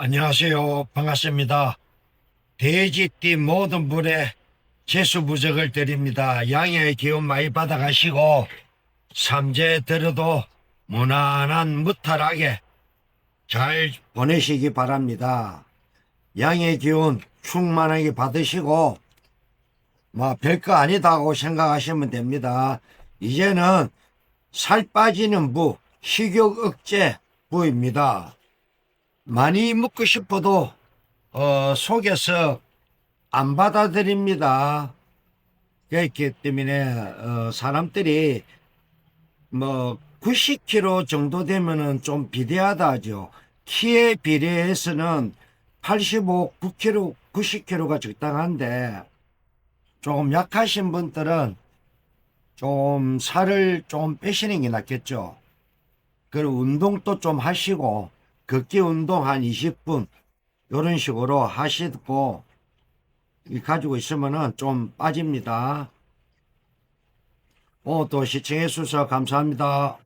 안녕하세요. 반갑습니다. 돼지띠 모든 분의 재수 부적을 드립니다. 양의 기운 많이 받아가시고 삼재 들어도 무난한 무탈하게 잘 보내시기 바랍니다. 양의 기운 충만하게 받으시고 뭐 별거 아니다고 생각하시면 됩니다. 이제는 살 빠지는 부, 식욕 억제 부입니다. 많이 먹고 싶어도 어, 속에서 안 받아들입니다. 그렇기 때문에 어, 사람들이 뭐 90kg 정도 되면은 좀 비대하다 하죠. 키에 비례해서는 85, 9kg, 90kg가 적당한데 조금 약하신 분들은 좀 살을 좀 빼시는 게 낫겠죠. 그리고 운동도 좀 하시고 걷기 운동 한 20분 이런 식으로 하시고 이 가지고 있으면은 좀 빠집니다. 오늘도 시청해 주셔서 감사합니다.